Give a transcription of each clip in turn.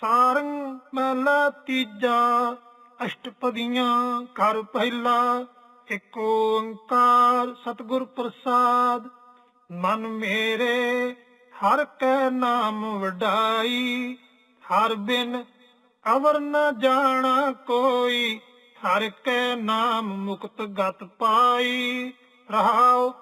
ਸਾਰੰਗ ਮਹਿਲਾ ਤੀਜਾ, ਅਸ਼ਟਪਦੀਆਂ ਕਰ ਪਹਿਲਾ ਏਕ ਓੰਕਾਰ ਸਤਿਗੁਰ ਪ੍ਰਸਾਦ। ਮਨ ਮੇਰੇ, ਹਰ ਕੈ ਨਾਮ ਵਡਾਈ, ਹਰ ਬਿਨ ਅਵਰ ਨ ਜਾਣਾ ਕੋਈ, ਹਰ ਕੈ ਨਾਮ ਮੁਕਤ ਗਤ ਪਾਈ। ਰਹਾਉ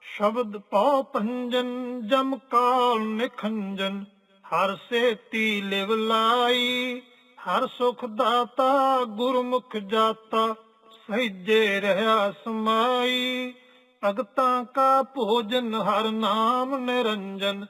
ਸ਼ਬਦ ਪਉ ਪੰਜਨ ਜਮ ਕਾਲ ਨਿਖੰਜਨ ਹਰ ਸੇਤੀ ਲਿਵ ਲਾਈ, ਹਰ ਸੁਖ ਦਾਤਾ ਗੁਰਮੁਖ ਜਾਤਾ, ਸਹਿਜੇ ਰਹਾ ਸਮਾਈ। ਭਗਤਾਂ ਕਾ ਭੋਜਨ ਹਰ ਨਾਮ ਨਿਰੰਜਨ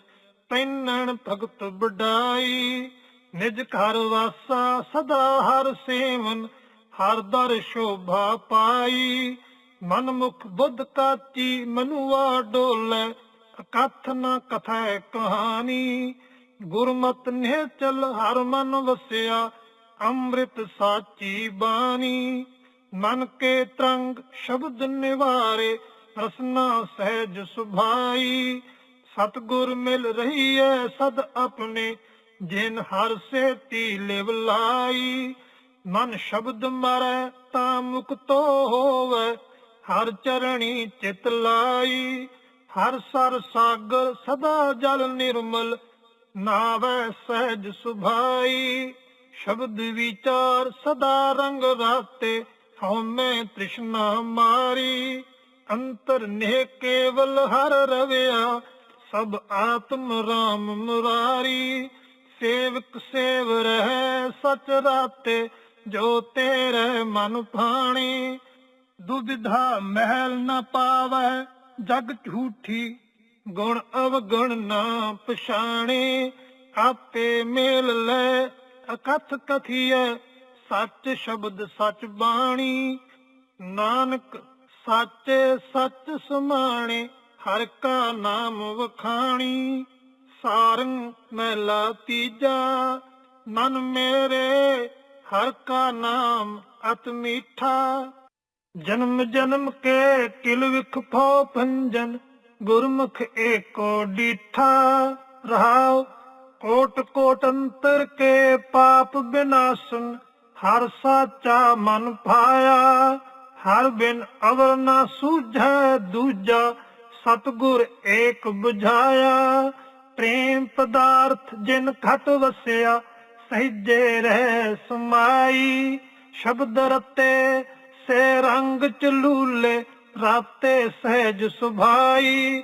ਪੈਨਣ ਭਗਤ ਬਡਾਈ ਨਿਜ ਘਰ ਵਾਸਾ ਸਦਾ ਹਰ ਸੇਵਨ, ਹਰ ਦਰ ਸ਼ੋਭਾ ਪਾਈ। ਮਨ ਮੁਖ ਬੁੱਧ ਕਾਚੀ ਮਨੁਆ ਡੋਲੇ ਅਕਥ ਨਾ ਕਥੈ ਕਹਾਣੀ। ਗੁਰਮਤ ਨੇ ਚਲ ਹਰ ਮਨ ਵਸਿਆ, ਅੰਮ੍ਰਿਤ ਸਾਚੀ ਬਾਣੀ। ਮਨ ਕੇ ਤਰੰਗ ਸ਼ਬਦ ਨਿਵਾਰੇ, ਰਸਨਾ ਸਹਿਜ ਸੁਭਾਈ। ਸਤਗੁਰ ਮਿਲ ਰਹੀ ਐ ਸਦ ਆਪਣੇ, ਜਿਨ ਹਰ ਸੇਤੀ ਲਿਵ ਲਾਈ। ਮਨ ਸ਼ਬਦ ਮਰੈ ਤਾਂ ਮੁਕਤੋ ਹੋਵੇ, ਹਰ ਚਰਣੀ ਚਿਤ ਲਾਈ। ਹਰ ਸਰ ਸਾਗਰ ਸਦਾ ਜਲ ਨਿਰਮਲ ਨਾਵੇ ਸਹਿਜ ਸੁਭਾਈ, ਸ਼ਬਦ ਵਿਚਾਰ ਸਦਾ ਰੰਗ ਰਾਤੇ, ਹਉਮੈ ਤ੍ਰਿਸ਼ਨਾ ਮਾਰੀ। ਅੰਤਰ ਨੇ ਕੇਵਲ ਹਰ ਰਵਿਆ, ਸਭ ਆਤਮ ਰਾਮ ਮੁਰਾਰੀ। ਸੇਵਕ ਸੇਵ ਰਹਿ ਸਚ ਰਾਤੇ, ਜੋ ਤੇਰੇ ਮਨ ਭਾਣੀ। ਦੁਬਿਧਾ ਮਹਿਲ ਨਾ ਪਾਵੈ, ਜਗ ਝੂਠੀ ਗੁਣ ਅਵਗੁਣ ਨਾ ਪਛਾਣੇ, ਆਪੇ ਮੇਲ ਲੈ, ਅਕਥ ਕਥੀਐ, ਸੱਚ ਸ਼ਬਦ ਸੱਚ ਬਾਣੀ। ਨਾਨਕ, ਸਾਚੇ ਸੱਚ ਸਮਾਣੇ, ਹਰ ਕਾ ਨਾਮ ਵਖਾਣੀ। ਸਾਰੰ ਮਹਿਲਾ ਤੀਜਾ ਮਨ ਮੇਰੇ, ਹਰ ਕਾ ਨਾਮ ਅਤ ਮੀਠਾ। ਜਨਮ ਜਨਮ ਕੇ ਕਿਲ ਵਿਖ ਫੋ ਭੰਜਨ ਗੁਰਮੁਖ ਏਕੋ ਡੀਠਾ ਰਹਾਉ, ਕੋਟ ਕੋਟ ਅੰਤਰ ਕੇ ਪਾਪ ਬਿਨਾਸਨ, ਹਰ ਸਾਚਾ ਮਨ ਪਾਇਆ ਹਰ ਬਿਨ ਅਵਰ ਨਾ ਸੂਝੈ ਦੂਜਾ, ਸਤਗੁਰ ਏਕ 부ਝਾਇਆ ਪ੍ਰੇਮ ਪਦਾਰਥ ਜਿਨ ਖਟ ਵਸਿਆ, ਸਹਿਜੇ ਰਹਿ ਸਮਾਈ, ਸ਼ਬਦ ਰਤੇ ਸੇ ਰੰਗ ਚਲੂਲੇ ਰਾਤੇ ਸਹਿਜ ਸੁਭਾਈ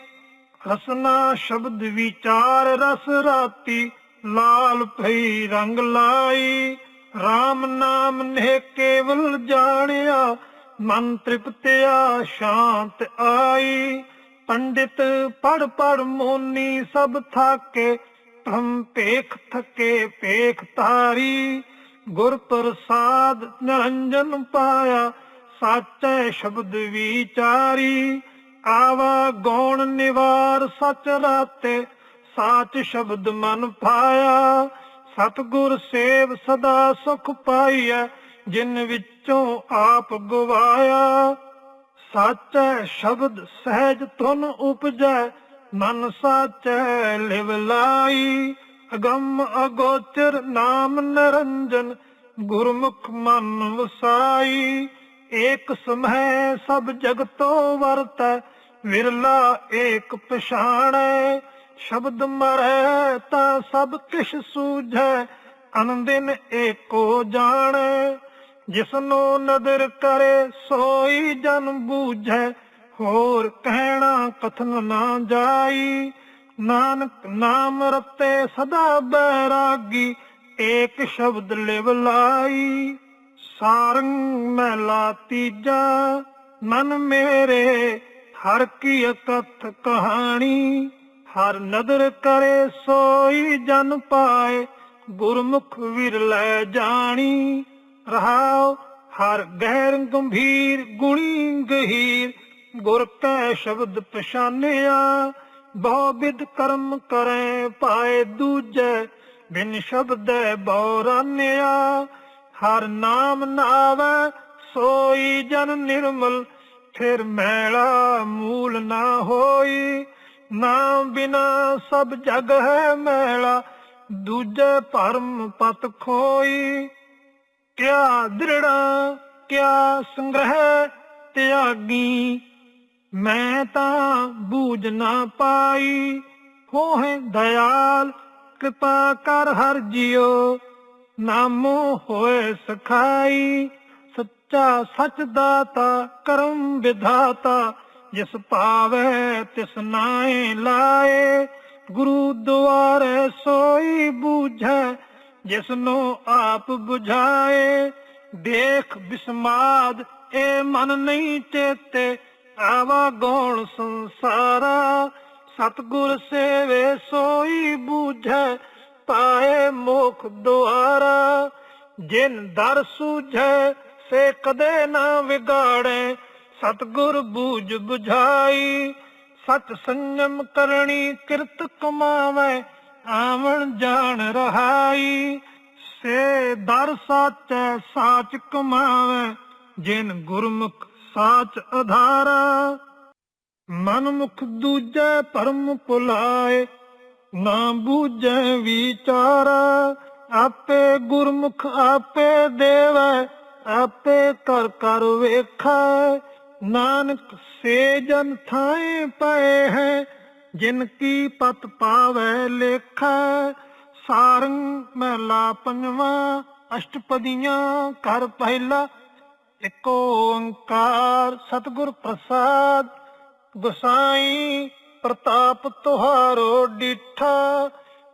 ਰਸਨਾ ਸ਼ਬਦ ਵਿਚਾਰ, ਰਸ ਰਾਤੀ ਲਾਲ ਭਈ ਰੰਗ ਲਾਈ। RAM ਨਾਮ ਨੇ ਕੇਵਲ ਜਾਣਿਆ, ਮਨ ਤ੍ਰਿਪਤਿਆ, ਸ਼ਾਂਤ ਆਈ। ਪੰਡਿਤ ਪੜ ਪੜ ਮੋਨੀ ਸਭ ਥਾਕੇ ਤਮ ਪੇਖ ਥਕੇ ਪੇਖ ਤਾਰੀ ਗੁਰ ਪ੍ਰਸਾਦ ਨਿਰੰਜਨ ਪਾਇਆ ਸਾਚੈ ਸ਼ਬਦ ਵਿਚਾਰੀ, ਆਵਾ ਗੌਣ ਨਿਵਾਰ ਸਚ ਰਾਤੇ। ਸਾਚ ਸ਼ਬਦ ਮਨ ਪਾਇਆ, ਸਤਗੁਰ ਸੇਵ ਸਦਾ ਸੁਖ ਪਾਈਐ, ਜਿਨ ਵਿੱਚੋਂ ਆਪ ਗਵਾਇਆ। ਸਾਚੈ ਸ਼ਬਦ ਸਹਿਜ ਤੁਨ ਉਪਜੈ, ਮਨ ਸਾਚੈ ਲਿਵ ਲਾਈ। ਅਗੰਮ ਅਗੋਚਰ ਨਾਮ ਨਿਰੰਜਨ, ਗੁਰਮੁਖ ਮਨ ਵਸਾਈ। ਏਕ ਸਮਹਿ ਸਭ ਜਗਤੋ ਵਰਤੈ, ਵਿਰਲਾ ਏਕ ਪਛਾਣੈ। ਸ਼ਬਦ ਮਰੈ ਤਾਂ ਸਭ ਕਿਛ ਸੂਝੈ, ਅਨੰਦਿਨ ਏਕੋ ਜਾਣੈ। ਜਿਸਨੋ ਨਦਰ ਕਰੇ, ਸੋਈ ਜਨ ਬੂਝੈ, ਹੋਰ ਕਹਿਣਾ ਕਥਨ ਨਾ ਜਾਈ। ਨਾਨਕ ਨਾਮ ਰਤੇ ਸਦਾ ਬੈਰਾਗੀ, ਏਕ ਸ਼ਬਦ ਲਿਵ ਲਾਈ। ਸਾਰੰਗ ਮਹਿਲਾ ਤੀਜਾ, ਮਨ ਮੇਰੇ ਹਰ ਕੀ ਕਥ ਕਹਾਣੀ। ਹਰ ਨਦਰ ਕਰੇ ਸੋਈ ਜਨ ਪਾਏ, ਗੁਰਮੁਖ ਵਿਰਲੇ ਜਾਣੀ। ਰਹਾਉ ਹਰ ਗਹਿਰ ਗੰਭੀਰ ਗੁਣੀ ਗਹੀਰ, ਗੁਰ ਕੈ ਸ਼ਬਦ ਪਛਾਨਿਆ। ਬਹੁ ਵਿਦ ਕਰਮ ਕਰੇ ਪਾਏ ਦੂਜੇ, ਬਿਨ ਸ਼ਬਦ ਬੌਰਾਨਿਆ ਹਰ ਨਾਮ ਨਾਵੈ, ਸੋਈ ਜਨ ਨਿਰਮਲ। ਫਿਰ ਮੈਲਾ ਮੂਲ ਨਾ ਹੋਈ, ਨਾਮ ਬਿਨਾ ਸਭ ਜਗ ਹੈ ਮੈਲਾ। ਦੂਜੇ ਭਰਮ ਪਤ ਖੋਈ, ਕਿਆ ਦ੍ਰਿੜਾ, ਕਿਆ ਸੰਗ੍ਰਹਿ ਤਿਆਗੀ। ਮੈਂ ਤਾਂ ਬੂਝ ਨਾ ਪਾਈ ਹੋਏ ਦਇਆਲ, ਕਿਰਪਾ ਕਰ ਹਰ ਜਿਉ ਨਾਮੋ ਹੋਏ ਸਖਾਈ, ਸੱਚਾ ਸਚ ਦਾਤਾ, ਕਰਮ ਵਿਧਾਤਾ, ਜਿਸ ਪਾਵੇ ਤਿਸ ਨਾਏ ਲਾਏ। ਗੁਰੂ ਦੁਆਰੇ ਸੋਈ ਬੂਝੈ, ਜਿਸਨੂੰ ਆਪ 부ਝਾਏ ਦੇਖ ਬਿਸਮਾਦ ਇਹ ਮਨ ਨਹੀਂ ਚੇਤੇ, ਆਵਾ ਗੋਣ ਸੰਸਾਰਾ। ਸਤਗੁਰ ਸੇਵੇ ਸੋਈ ਬੂਝੈ ਪਾਏ ਮੋਖ ਦੁਆਰਾ, ਜਿਨ ਦਰ ਸੂਝੈ ਸੇ ਕਦੇ ਨਾ ਵਿਗਾੜੇ। ਸਤਗੁਰ ਬੂਝ 부ਝਾਈ ਸਤ ਸੰਜਮ ਕਰਨੀ ਕਿਰਤ ਕਮਾਵੇ, ਆਵਣ ਜਾਣ ਰਹਾਈ। ਸੇ ਦਰ ਸਾਚੈ ਸਾਚ ਕਮਾਵੇ, ਜਿਨ ਗੁਰਮੁਖ ਸਾਚ ਆਧਾਰਾ ਮਨ ਮੁਖ ਦੂਜੈ ਪਰਮ ਭੁਲਾਏ ਨਾ ਬੂਝੈ ਵਿਚਾਰਾ, ਆਪੇ ਗੁਰਮੁਖ ਆਪੇ ਦੇਵੈ, ਆਪੇ ਕਰ ਕਰ ਵੇਖੈ। ਨਾਨਕ ਸੇ ਜਨ ਥਾਏ ਪਏ ਹੈ, ਜਿਨ ਕੀ ਪਤ ਪਾਵੈ ਲੇਖੈ। ਸਾਰੰਗ ਮਹਿਲਾ ਪੰਜਵਾ, ਅਸ਼ਟਪਦੀਆਂ ਕਰ ਪਹਿਲਾ। ਇੱਕ ਓੰਕਾਰ ਸਤਿਗੁਰ ਪ੍ਰਸਾਦ, ਗੁਸਾਈ ਪ੍ਰਤਾਪ ਤੁਹਾਰੋ ਡਿਠਾ,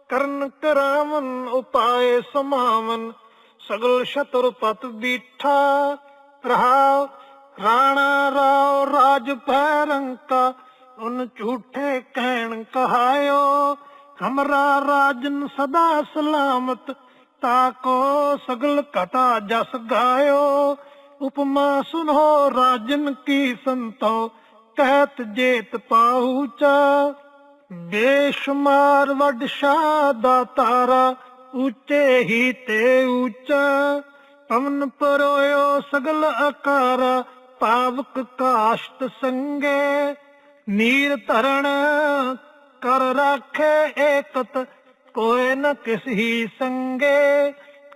ਕਰਨ ਕਰਾਵਨ ਉਪਾਏ ਸਮਾਵਨ, ਸਗਲ ਸ਼ਤਰ ਪਤ ਬੀਠਾ। ਰਹਾਉ, ਰਾਣਾ ਰਾਉ, ਰਾਜ ਭੈਰੰਕਾ, ਉਨ ਝੂਠੇ ਕਹਿਣ ਕਹਾਇਓ, ਹਮਰਾ ਰਾਜਨ ਸਦਾ ਸਲਾਮਤ ਤਾਕੋ ਸਗਲ ਘਟਾ ਜਸ ਗਾਇਓ। ਉਪਮਾ ਸੁਨੋ ਰਾਜਨ ਕੀ ਸੰਤੋ ਕਹਿਤ ਜੇਤ ਪਾਉਚਾ ਬੇਸ਼ੁਮਾਰ ਵੱਡ ਸ਼ਾਹ ਦਾ ਤਾਰਾ, ਉੱਚੇ ਹੀ ਤੇ ਉੱਚਾ। ਪਵਨ ਪਰੋਇਓ ਸਗਲ ਆਕਾਰਾ ਪਾਵਕ ਕਾਸ਼ਟ ਸੰਗੇ। ਨੀਰ ਧਰਣ ਕਰ ਰੱਖੇ ਏਕਤ ਕੋਏ ਨ ਕਿਸਹੀ ਸੰਗੇ।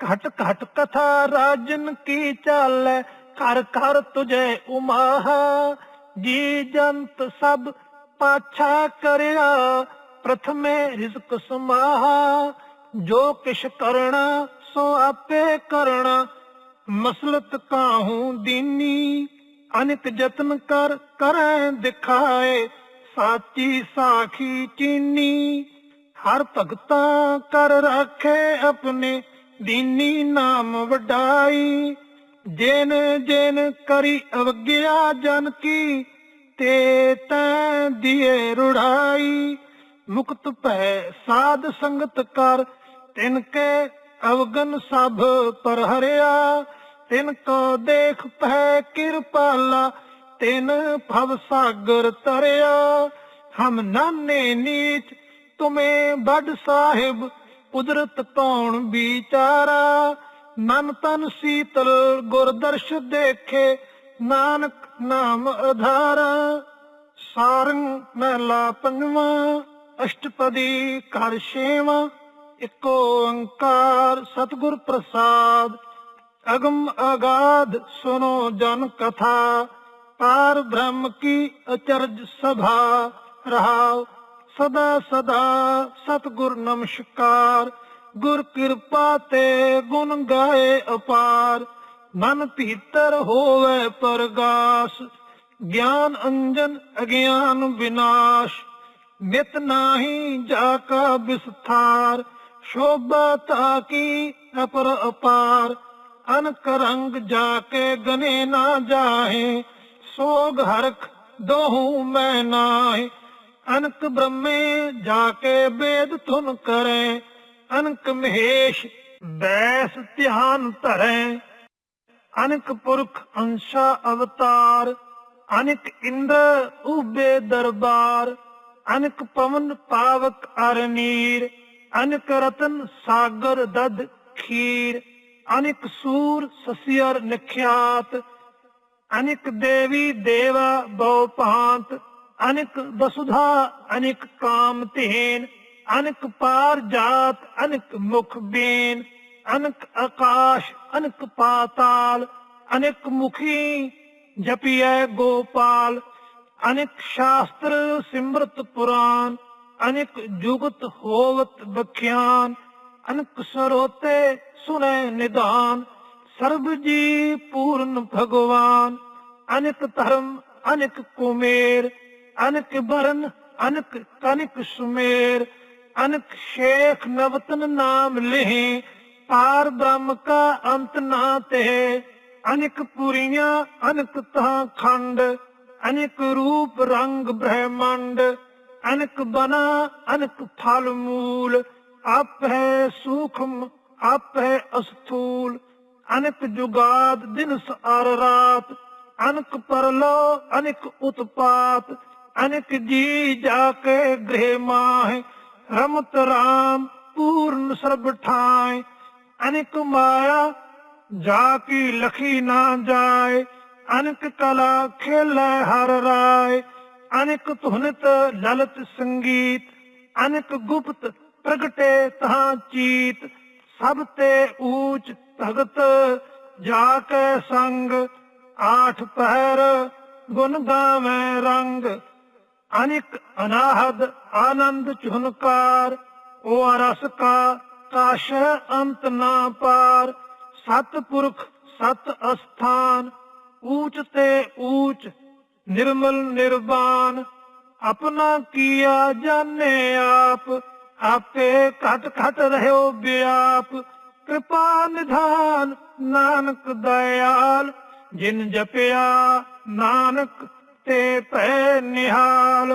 ਘਟ ਘਟ ਕਥਾ ਰਾਜਨ ਕੀ ਚਾਲੈ ਕਰ ਕਰ ਤੁਝੇ ਉਮਾਹਾ। ਜੀ ਜੰਤ ਸਭ ਪਾਛਾ ਕਰਿਆ, ਪ੍ਰਥਮੇ ਰਿਜ਼ਕ ਸਮਾਹਾ, ਜੋ ਕਿਛ ਕਰਣਾ ਸੋ ਆਪੇ ਕਰਣਾ ਮਸਲਤ ਕਾਹੂ ਦੀਨੀ ਅਨਿਕ ਯਤਨ ਕਰ ਕਰੈ ਦਿਖਾਏ, ਸਾਚੀ ਸਾਖੀ ਚੀਨੀ, ਹਰ ਭਗਤਾ ਕਰ ਰੱਖੇ ਆਪਣੇ, ਦੀਨੀ ਨਾਮ ਵਡਾਈ ਜੇਨ ਜਿਨ ਕਰੀ ਅਵਗਿਆ ਜਨ ਕੀ, ਤੇ ਤੈ ਦੀਏ ਰੁੜਾਈ। ਮੁਕਤ ਭੈ ਸਾਧ ਸੰਗਤ ਕਰ, ਤਿਨ ਕੇ ਅਵਗਨ ਸਭ ਪਰ ਹਰਿਆ। ਤਿਨ ਕੋ ਦੇਖ ਪੈ ਕਿਰਪਾਲਾ, ਤਿਨ ਭਵ ਸਾਗਰ ਤਰਿਆ। ਹਮ ਨਾਨੇ ਨੀਚ, ਤੁਮੇ ਬੜ ਸਾਹਿਬ, ਕੁਦਰਤ ਕੌਣ ਵਿਚਾਰਾ। ਮਨ ਤਨ ਸੀਤਲ ਗੁਰ ਦੇਖੇ, ਨਾਨਕ ਨਾਮ ਆਧਾਰਾ ਸਾਰੰਗ ਮਹਿਲਾ ਪੰਜਵਾ, ਅਸ਼ਟਪਦੀ ਕਰ ਛੇਵਾਂ, ਇੱਕ ਓੰਕਾਰ ਸਤਿਗੁਰ ਪ੍ਰਸਾਦ। ਅਗਮ ਅਗਾਧ ਸੁਨੋ ਜਨ ਕਥਾ, ਪਾਰ ਬ੍ਰਹਮ ਕੀ ਅਚਰਜ ਸਭਾ। ਰਹਾਉ ਸਦਾ ਸਦਾ ਸਤਿਗੁਰ ਨਮਸਕਾਰ। ਗੁਰ ਕਿਰਪਾ ਤੇ ਗੁਣ ਗਾਏ ਅਪਾਰ, ਮਨ ਭੀਤਰ ਹੋਵੇ ਪਰਗਾਸ, ਗਿਆਨ ਅੰਜਨ ਅਗਿਆਨ ਵਿਨਾਸ਼ ਮਿਤ ਨਾਹੀ ਜਾ ਕਾ ਵਿਸਥਾਰ ਸ਼ੋਭਾ ਤਾ ਕੀ ਅਪਰ ਅਪਾਰ, ਅਨਕ ਰੰਗ ਜਾ ਕੇ ਗਨੇ ਨਾ ਜਾਹੇ, ਸੋਗ ਹਰਖ ਦੋਹੂ ਮੈਂ ਨਾਹੀ, ਅਨਕ ਬ੍ਰਹਮੇ ਜਾ ਕੇ ਬੇਦ ਤੁਨ ਕਰੇ ਅਨਕ ਮਹੇਸ਼ ਬੈਸ ਧਿਆਨ ਧਰੈ। ਅਨਕ ਪੁਰਖ ਅੰਸ਼ਾ ਅਵਤਾਰ, ਅਨਕ ਇੰਦਰ ਉਬੇ ਦਰਬਾਰ। ਅਨਕ ਪਵਨ ਪਾਵਕ ਅਰਨੀਰ ਅਨਕ ਰਤਨ ਸਾਗਰ ਦਦ ਖੀਰ। ਅਨਕ ਸੂਰ ਸਸਿਅਰ ਨਿਖਿਆਤ, ਅਨਕ ਦੇਵੀ ਦੇਵਾ ਬਹੁ ਭਾਂਤ। ਅਨਕ ਵਸੁਧਾ ਅਨਕ ਕਾਮ ਤਿਹੇਨ ਅਨਕ ਪਾਰ ਜਾਤ, ਅਨਕ ਮੁਖ ਬੀਨ, ਅਨਕ ਆਕਾਸ਼, ਅਨਕ ਪਾਤਾਲ, ਅਨਕ ਮੁਖੀ ਜਪੀਐ ਗੋਪਾਲ, ਅਨਕ ਸ਼ਾਸਤਰ ਸਿਮਰਤ ਪੁਰਾਨ, ਅਨਕ ਜੁਗਤ ਹੋਵਤ ਬਖਿਆਨ ਅਨਕ ਸਰੋਤੇ ਸੁਨੇ ਨਿਦਾਨ, ਸਰਬ ਜੀ ਪੂਰਨ ਭਗਵਾਨ, ਅਨਕ ਧਰਮ, ਅਨਕ ਕੁਮੇਰ, ਅਨਕ ਬਰਨ ਅਨਕ ਕਨਿਕ ਸੁਮੇਰ ਅਨਕ ਸ਼ੇਖ ਨਵਤਨ ਨਾਮ ਲਿਹੀ, ਪਾਰ ਬ੍ਰਹਮ ਕਾ ਅੰਤ ਨਾ ਤੇ ਅਨਕ ਪੁਰੀਆਂ, ਅਨਕ ਤਾਂ ਖੰਡ, ਅਨਕ ਰੂਪ ਰੰਗ ਬ੍ਰਹਮੰਡ, ਅਨਕ ਬਨਾ, ਅਨਕ ਫਲ ਮੂਲ। ਆਪ ਹੈ ਸੂਖਮ, ਆਪ ਹੈ ਅਸਥੂਲ। ਅਨਕ ਜੁਗਾਦ ਦਿਨ ਅਰ ਰਾਤ, ਅਨਕ ਪਰਲੋ, ਅਨਕ ਉਤਪਾਤ। ਅਨਕ ਜੀ ਜਾ ਕੇ ਗ੍ਰਹਿ ਮਾਹਿ ਰਮਤ ਰਾਮ ਪੂਰਨ ਸਰਬ ਠਾਇ ਅਨਿਕ ਮਾਇਆ ਜਾ ਕੀ ਲਖੀ ਨਾ ਜਾਏ, ਅਨਕ ਕਲਾ ਖੇਲੇ ਹਰ ਰਾਏ, ਅਨਕ ਧੁਨਤ ਲਲਤ ਸੰਗੀਤ, ਅਨਕ ਗੁਪਤ ਪ੍ਰਗਟੇ ਤਹਾਂ ਚੀਤ, ਸਭ ਤੇ ਊਚ ਭਗਤ ਜਾ ਕੇ ਸੰਗ, ਆਠ ਪਹਿਰ ਗੁਣ ਗਾਵੇਂ ਰੰਗ ਅਨਿਕ ਅਨਾਹਦ ਆਨੰਦ ਝੁਨਕਾਰ ਉਹ ਰਸ ਕਾ, ਕਾਸ਼ ਅੰਤ ਨਾ ਪਾਰ। ਸਤ ਪੁਰਖ ਸਤ ਅਸਥਾਨ, ਊਚ ਤੇ ਊਚ, ਨਿਰਮਲ ਨਿਰਵਾਨ। ਆਪਣਾ ਕੀਆ ਜਾਣੇ ਆਪ, ਆਪੇ ਘਟ ਘਟ ਰਹਿਓ ਬਿਆਪ। ਕਿਰਪਾ ਨਿਧਾਨ ਨਾਨਕ ਦਇਆਲ, ਜਿਨ ਜਪਿਆ ਨਾਨਕ ਤੇ ਭੈ ਨਿਹਾਲ।